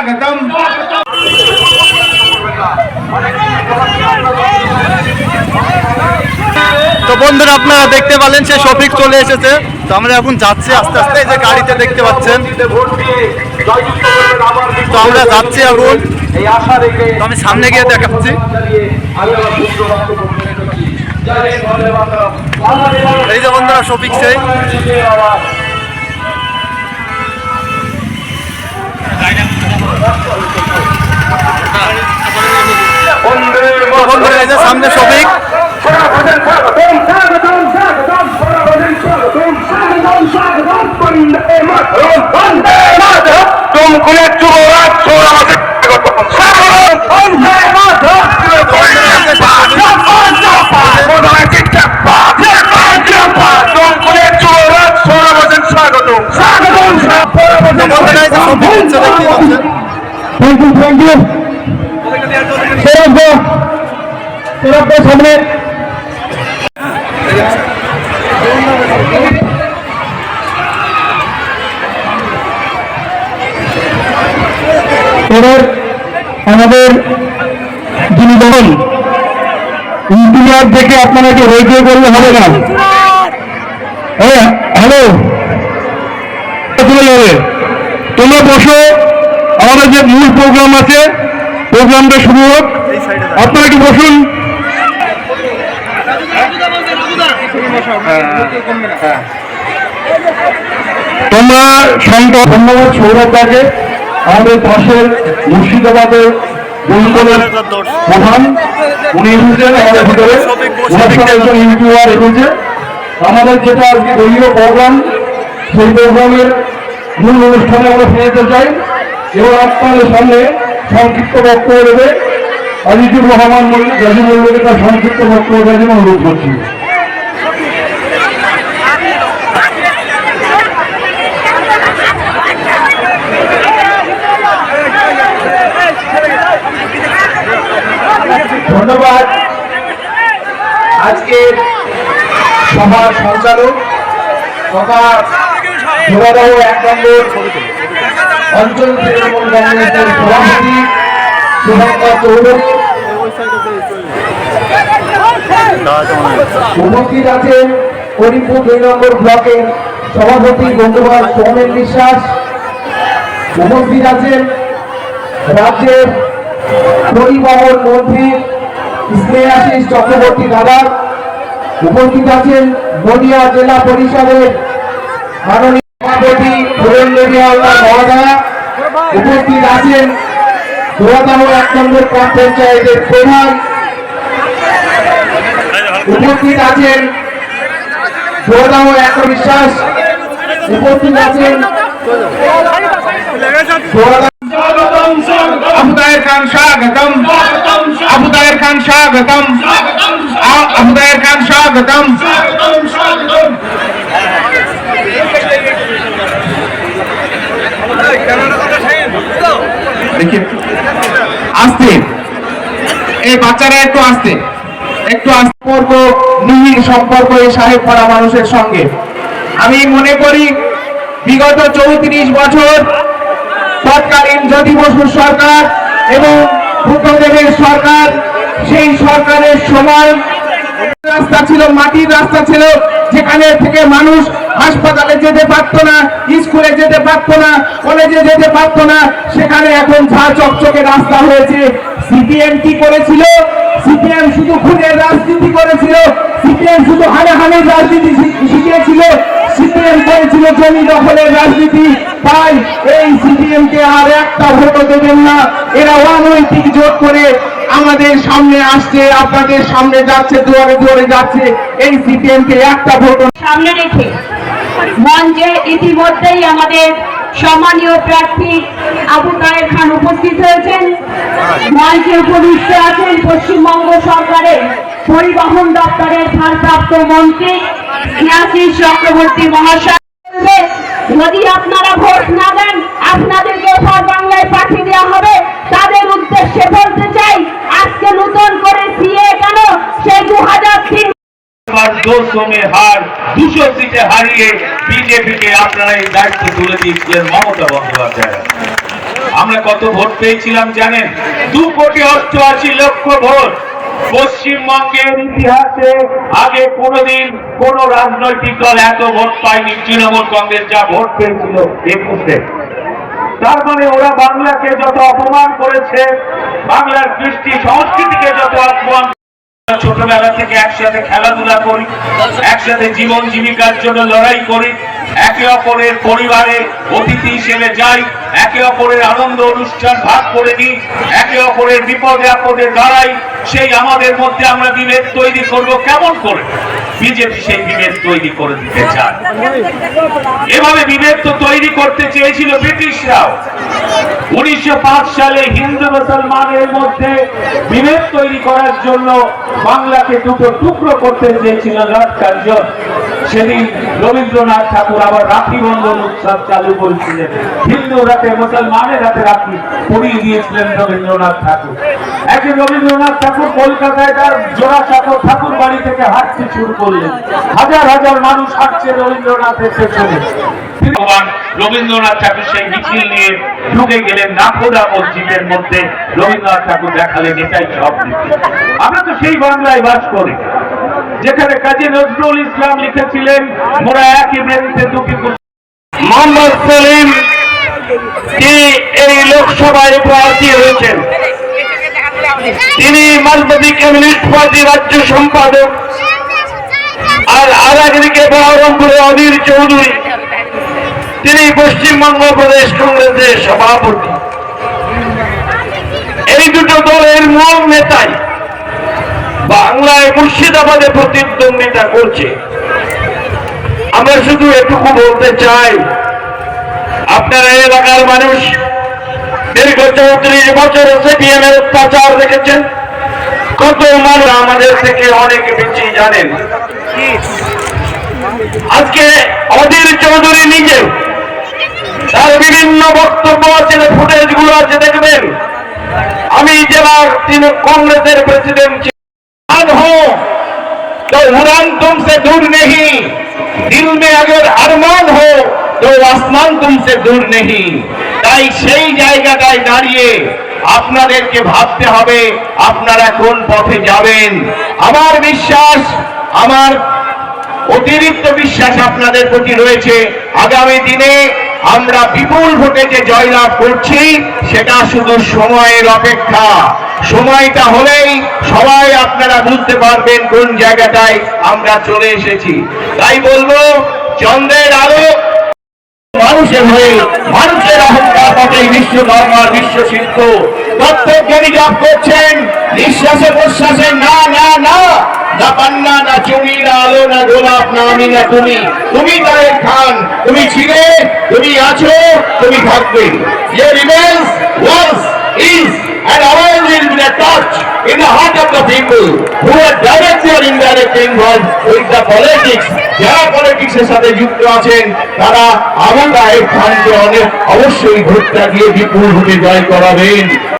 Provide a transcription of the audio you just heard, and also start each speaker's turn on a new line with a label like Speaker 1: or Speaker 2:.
Speaker 1: স্বাগতম।
Speaker 2: তো বন্ধুরা আপনারা দেখতে পেলেন সে শফিক চলে এসেছে। তো আমরা এখন যাচ্ছি আস্তে আস্তে এই যে গাড়িতে দেখতে পাচ্ছেন। তো আমরা যাচ্ছি এখন। তো আমি সামনে গিয়ে দেখাচ্ছি। এই যে বন্ধুরা শফিক সেই। ¡Vamos! ¡Vamos! ¡Vamos! সামনে।
Speaker 3: আমাদের
Speaker 4: যিনি বলেন, ইঞ্জিনিয়ার দেখে আপনারা কি হয়ে দিয়ে করলে হবে না। হ্যাঁ হ্যালো। তুলে যাবে তোমরা বসো, আমাদের যে মূল প্রোগ্রাম আছে প্রোগ্রামটা শুরু হোক। আপনারা কি বসুন। তোমরা সংখ্যা ধন্যবাদ সৌরভদাকে। আমাদের পাশের মুর্শিদাবাদের প্রধান। উনি এসেছেন আমাদের ভিতরে। একজন ইউটিউবার এসেছে। আমাদের যেটা দলীয় প্রোগ্রাম, সেই প্রোগ্রামের মূল অনুষ্ঠানে আমরা ফিরে যেতে চাই। এবং আপনাদের সামনে সংক্ষিপ্ত বক্তব্য দেবে। আজিজুর রহমান মল্লিক গাজী মল্লিকের তার সংক্ষিপ্ত বক্তব্য দেওয়ার জন্য অনুরোধ করছি।
Speaker 1: ধন্যবাদ। আজকের সভার সঞ্চালক জোড়াদাহ এক নম্বর অঞ্চল তৃণমূল কংগ্রেসের সভাপতি শুভঙ্কর চৌধুরী। উপস্থিত আছেন করিমপুর দুই নম্বর ব্লকের সভাপতি বন্ধুবাস সৌমেন বিশ্বাস। উপস্থিত আছেন রাজ্যের পরিবহন মন্ত্রী স্নেহাশিস চক্রবর্তী দাদা উপস্থিত আছেন নদিয়া জেলা পরিষদের মাননীয় সভাপতি সুরেন্দ্র মহাদয়া উপস্থিত আছেন দোয়াদাহ এক নম্বর গ্রাম পঞ্চায়েতের প্রধান। উপস্থিত আছেন দোয়াদাহ এক বিশ্বাস। উপস্থিত আছেন আবু তাহের খান স্বাগতম। আবু তাহের খান স্বাগতম। আ- আবু খান স্বাগতম। দেখি আস্তে। এই বাচ্চারা একটু আস্তে। একটু সম্পর্ক সম্পর্ক এই সাহেব পাড়া মানুষের সঙ্গে। আমি মনে করি বিগত চৌত্রিশ বছর তৎকালীন জ্যোতি বসু সরকার এবং বুদ্ধদেবের সরকার, সেই সরকারের সময় রাস্তা ছিল, মাটির রাস্তা ছিল, যেখানে থেকে মানুষ হাসপাতালে যেতে পারতো না, স্কুলে যেতে পারতো না, কলেজে যেতে পারতো না, সেখানে এখন ঝা চকচকে রাস্তা হয়েছে। সিপিএম কি করেছিল? সিপিএম শুধু খুনের রাজনীতি করেছিল, সিপিএম শুধু হানাহানির রাজনীতি শিখিয়েছিল, সিপিএম করেছিল জমি দখলের রাজনীতি। তাই এই সিপিএম কে আর একটা ভোটও না জোট করে আমাদের সামনে আসছে, আপনাদের সামনে যাচ্ছে, দুয়ারে দুয়ারে যাচ্ছে, এই সিপিএম কে একটা ভোট
Speaker 5: সামনে রেখে মঞ্চে ইতিমধ্যেই আমাদের সম্মানীয় প্রার্থী আবু তাহের খান উপস্থিত হয়েছেন। মঞ্চে উপবিষ্ট আছেন পশ্চিমবঙ্গ সরকারের পরিবহন দপ্তরের ভারপ্রাপ্ত মন্ত্রী স্নেহাশিস চক্রবর্তী মহাশয়। যদি আপনারা ভোট না দেন, আপনাদেরকে ওপার বাংলায় পাঠিয়ে দেওয়া হবে। তাদের উদ্দেশ্যে বলতে চাই, আজকে নতুন করে সিএ কেন? সেই দু হাজার তিন
Speaker 6: আমরা কত ভোট পেয়েছিলাম জানেন? দু কোটি অষ্টআশি লক্ষ ভোট। পশ্চিমবঙ্গের ইতিহাসে আগে কোনোদিন কোন রাজনৈতিক দল এত ভোট পায়নি। তৃণমূল কংগ্রেস যা ভোট পেয়েছিল একুশে। তার মানে ওরা বাংলাকে যত অপমান করেছে, বাংলার কৃষ্টি সংস্কৃতিকে যত অপমান ছোটবেলা থেকে একসাথে খেলাধুলা করি, একসাথে জীবন জীবিকার জন্য লড়াই করি একে অপরের পরিবারে অতিথি হিসেবে যাই, একে অপরের আনন্দ অনুষ্ঠান ভাগ করে নিই, একে অপরের বিপদে আপদে দাঁড়াই সেই আমাদের মধ্যে আমরা বিভেদ তৈরি করব কেমন করে? বিজেপি সেই বিভেদ তৈরি করে দিতে চায়। এভাবে বিভেদ তো তৈরি করতে চেয়েছিল ব্রিটিশরাও। উনিশশো পাঁচ সালে হিন্দু মুসলমানের মধ্যে বিভেদ তৈরি করার জন্য বাংলাকে দুটো টুকরো করতে চেয়েছিল কার্জন সেদিন রবীন্দ্রনাথ ঠাকুর আবার রাখি বন্ধন উৎসব চালু করেছিলেন। হিন্দু রাতে, মুসলমানের হাতে রাখি পরিয়ে দিয়েছিলেন রবীন্দ্রনাথ ঠাকুর। একদিন রবীন্দ্রনাথ ঠাকুর কলকাতায় তার জোড়া চাকর ঠাকুর বাড়ি থেকে হাঁটতে শুরু করলেন। হাজার হাজার মানুষ হাঁটছে রবীন্দ্রনাথের পেছনে। রবীন্দ্রনাথ ঠাকুর সেই মিছিল নিয়ে ঢুকে গেলেন নাথুরা মসজিদের মধ্যে। রবীন্দ্রনাথ ঠাকুর দেখালেন, এটাই সব আমরা তো সেই বাংলায় বাস করি। যেখানে কাজী নজরুল ইসলাম লিখেছিলেন, মোরা একই মেরুতে দুটি
Speaker 3: মোহাম্মদ সেলিম তিনি এই লোকসভায় প্রার্থী হয়েছেন? তিনি মালবাদী কমিউনিস্ট পার্টি রাজ্য সম্পাদক। আর আর একদিকে বহরমপুরে অধীর চৌধুরী। তিনি পশ্চিমবঙ্গ প্রদেশ কংগ্রেসের সভাপতি। এই দুটো দলের মূল নেতাই বাংলায় মুর্শিদাবাদে প্রতিদ্বন্দ্বিতা করছে। আমরা শুধু এটুকু বলতে চাই, আপনারা এলাকার মানুষ দীর্ঘ চৌত্রিশ বছর সিপিএম এর অত্যাচার দেখেছেন। কত মানুষ আমাদের থেকে অনেক বেশি জানেন। আজকে অধীর চৌধুরী নিজে তার বিভিন্ন বক্তব্য আছে ফুটেজগুলো আছে, দেখবেন। আমি জেলার তিনি কংগ্রেসের প্রেসিডেন্ট हो तो उड़ान तुमसे दूर नहीं दिल में अगर अरमान हो तो आसमान तुमसे दूर नहीं তাই সেই জায়গাটায় দাঁড়িয়ে আপনাদেরকে ভাবতে হবে আপনারা কোন পথে যাবেন আমার বিশ্বাস আমার অতিরিক্ত বিশ্বাস আপনাদের প্রতি রয়েছে আগামী দিনে আমরা বিপুল ভোটে যে জয়লাভ করছি সেটা শুধু সময়ের অপেক্ষা সময়টা হলেই সবাই আপনারা বুঝতে পারবেন কোন জায়গাটায় আমরা চলে এসেছি। তাই বলব, চন্দ্রের আলো মানুষের হয়ে, মানুষের অহংকার পথে বিশ্ব ধর্মার বিশ্ব শিল্প। তত্ত্বজ্ঞানী জপ করছেন, নিঃশ্বাসে প্রশ্বাসে না না না। না পান্না, না চুমি না আলো, না গোলাপ, না আমি, না তুমি। তুমি তারেক খান, তুমি ছিলে, তুমি আছো, তুমি থাকবে। ওয়াজ people who are directly or indirectly involved with the politics যারা পলিটিক্সের সাথে যুক্ত আছেন তারা আবু তাহেব খানকে অনেক অবশ্যই ভোটটা দিয়ে বিপুল ভোটে জয় করাবেন